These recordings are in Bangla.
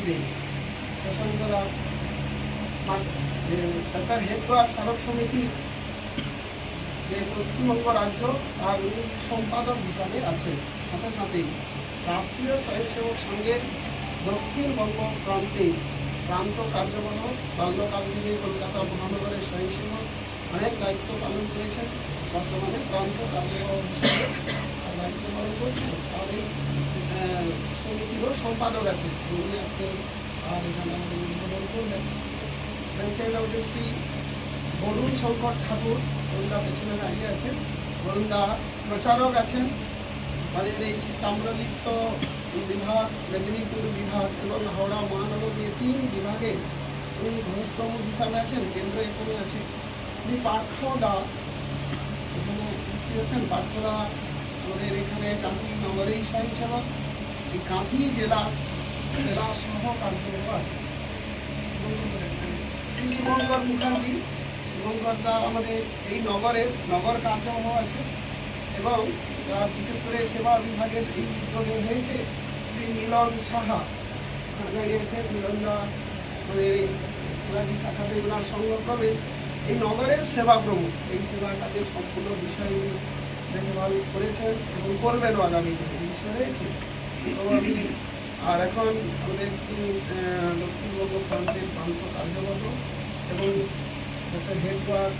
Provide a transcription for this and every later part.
মধ্যে প্রসঙ্গরা ডক্টর হেডকোয়ার স্মারক সমিতি যে পশ্চিমবঙ্গ রাজ্য আর উনি সম্পাদক হিসাবে আছেন। সাথে সাথে রাষ্ট্রীয় স্বয়ংসেবক সঙ্গে দক্ষিণবঙ্গ প্রান্তে প্রান্ত কার্যবহ বাল্যকাল থেকে কলকাতা মহানগরের স্বয়ংসেবক অনেক দায়িত্ব পালন করেছেন। বর্তমানে প্রান্ত কার্যবহ হিসাবে দায়িত্ব পালন করছেন। আর এই সমিতিরও সম্পাদক আছেন। উনি আজকে আর এখানে আমাদের উদ্বোধন করবেন। আমাদের শ্রী বরুণ শঙ্কর ঠাকুর বরুণদা পেছনে দাঁড়িয়ে আছেন। বরুণদা প্রচারক আছেন। আমাদের এই তাম্রলিপ্ত বিভাগ, মেদিনীপুর বিভাগ এবং হাওড়া মহানগর নিয়ে তিন বিভাগে উনি ঘোষ প্রমুখ হিসাবে আছেন। কেন্দ্র এখানে আছে শ্রী পার্থ দাস। এখানে উপস্থিত আছেন। পার্থদা আমাদের এখানে কাঁথি নগরেই স্বয়ংসেবক। এই কাঁথি জেলা জেলা সহ কার্যক্রম আছে। শ্রী শুভঙ্কর মুখার্জি, শুভঙ্কর দা আমাদের এই নগরের, নগর কার্যক্রম আছে এবং যার বিশেষ করে সেবা বিভাগের এই উদ্যোগে হয়েছে শ্রী মিলন সাহা। দাঁড়িয়েছে মিলন এই শিবাজি শাখাতে ওনার সঙ্গ এই নগরের সেবা প্রমুখ। এই সেবা কাজের সম্পূর্ণ বিষয় দেখভাল করেছেন এবং করবেনও আগামী দিনে। এই বিষয় রয়েছে। আর এখন আমাদের কি দক্ষিণবঙ্গ প্রান্তের প্রান্ত কার্যকর্ত এবং ডক্টর হেডওয়ার্ক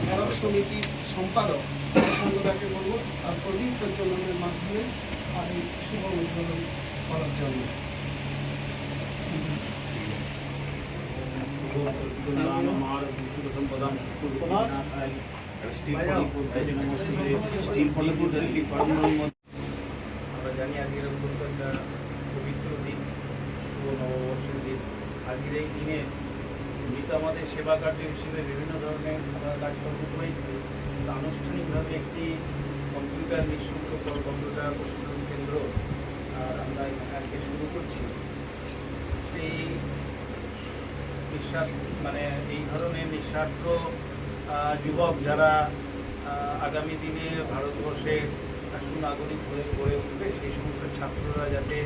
স্মারক সমিতির সম্পাদক সঙ্গদাকে বলব। আর প্রদীপ প্রচলনের মাধ্যমে আর এই শুভ উদ্বোধন করার জন্য। আমরা জানি আজকের অত্যন্ত একটা পবিত্র দিন, শুভ নববর্ষের দিন। আজকের এই দিনে এমনিতে আমাদের সেবা কার্য হিসেবে বিভিন্ন ধরনের আমরা কাজকর্ম করেই আনুষ্ঠানিকভাবে একটি কম্পিউটার নিঃশুল্ক কম্পিউটার প্রশিক্ষণ কেন্দ্র আমরা আজকে শুরু করছি। সেই নিঃস্বার্থ মানে এই ধরনের নিঃস্বার্থ যুবক যারা আগামী দিনে ভারতবর্ষের সুনাগরিক হয়ে গড়ে উঠবে, সেই সমস্ত ছাত্ররা যাতে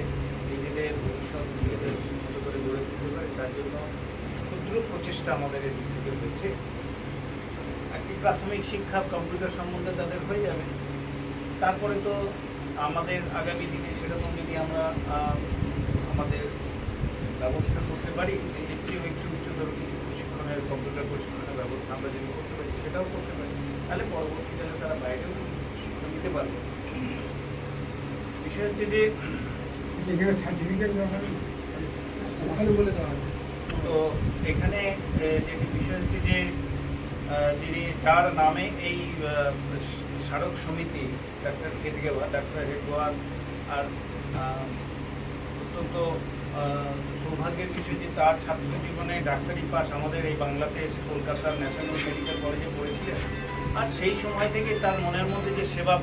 নিজেদের ভবিষ্যৎ নিজেদের মতো করে গড়ে তুলতে পারে, তার জন্য ক্ষুদ্র প্রচেষ্টা আমাদের এদিক থেকে হয়েছে। একটি প্রাথমিক শিক্ষা কম্পিউটার সম্বন্ধে তাদের হয়ে যাবে। তারপরে তো আমাদের আগামী দিনে সেরকম যদি আমরা আমাদের ব্যবস্থা করতে পারি, এর চেয়েও একটু উচ্চতর কিছু প্রশিক্ষণের কম্পিউটার প্রশিক্ষণের ব্যবস্থা আমরা যদি করতে পারি সেটাও করতে পারি। তাহলে পরবর্তীকালে তারা বাইরেও শিক্ষা নিতে পারবে। বিষয় হচ্ছে যে যেখানে সার্টিফিকেট দরকার ওখানে বলে দেওয়া তো এখানে যেটি বিষয় হচ্ছে যে যিনি যার নামে এই স্মারক সমিতি ডাক্তার হেডগেওয়া ডাক্তার হেডগেওয়ার আর অত্যন্ত সৌভাগ্যের বিষয় যে তার ছাত্র জীবনে ডাক্তারি পাস আমাদের এই বাংলাতে এসে কলকাতার ন্যাশনাল মেডিকেল কলেজে পড়েছিলেন। আর সেই সময় থেকে তার মনের মধ্যে যে সেবা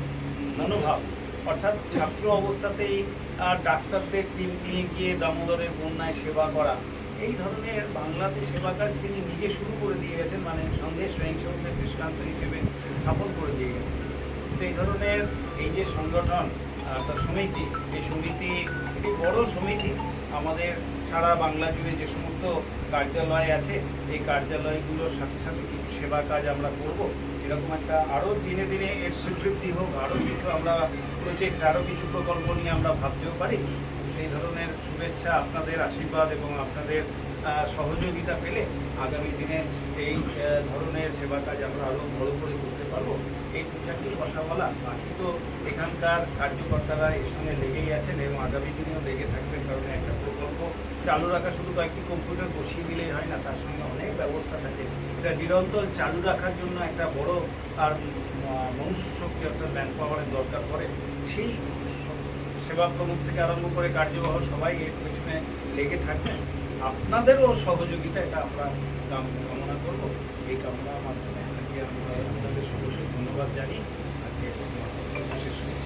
মনোভাব, অর্থাৎ ছাত্র অবস্থাতেই আর ডাক্তারদের টিম নিয়ে গিয়ে দামোদরের বন্যায় সেবা করা, এই ধরনের বাংলাতে সেবা কাজ তিনি নিজে শুরু করে দিয়ে গেছেন মানে সঙ্গে স্বয়ংসেবকের দৃষ্টান্ত হিসেবে স্থাপন করে দিয়ে গেছেন। তো এই ধরনের এই যে সংগঠন বা সমিতি, এই সমিতি একটি বড় সমিতি। আমাদের সারা বাংলা জুড়ে যে সমস্ত কার্যালয় আছে, এই কার্যালয়গুলোর সাথে সাথে কিছু সেবা কাজ আমরা করব। এরকম একটা আরও দিনে দিনে এর স্বীকৃতি হোক, আরও কিছু আমরা প্রজেক্ট আরও কিছু প্রকল্প নিয়ে আমরা ভাবতেও পারি। সেই ধরনের শুভেচ্ছা আপনাদের আশীর্বাদ এবং আপনাদের সহযোগিতা পেলে আগামী দিনে এই ধরনের সেবা কাজ আমরা আরও বড় করে করতে পারব। এই দু কথা বলা, বাকি তো এখানকার কার্যকর্তারা এর সঙ্গে লেগেই আছেন এবং আগামী দিনেও লেগে থাকবেন কারণ একটা প্রকল্প চালু রাখা শুধু কয়েকটি কম্পিউটার বসিয়ে দিলেই হয় না, তার সঙ্গে অনেক ব্যবস্থা থাকে। এটা নিরন্তর চালু রাখার জন্য একটা বড় আর মনুষ্য শক্তি অর্থাৎ ম্যান পাওয়ারের দরকার পড়ে। সেই সেবা প্রমুখ থেকে আরম্ভ করে কার্যবাহ সবাই এর পেছনে লেগে থাকবেন। আপনাদেরও সহযোগিতা, এটা আমরা কামনা করব। এই কামনার মাধ্যমে আজকে আমরা আপনাদের সকলকে ধন্যবাদ জানি আজকে শেষ করছি।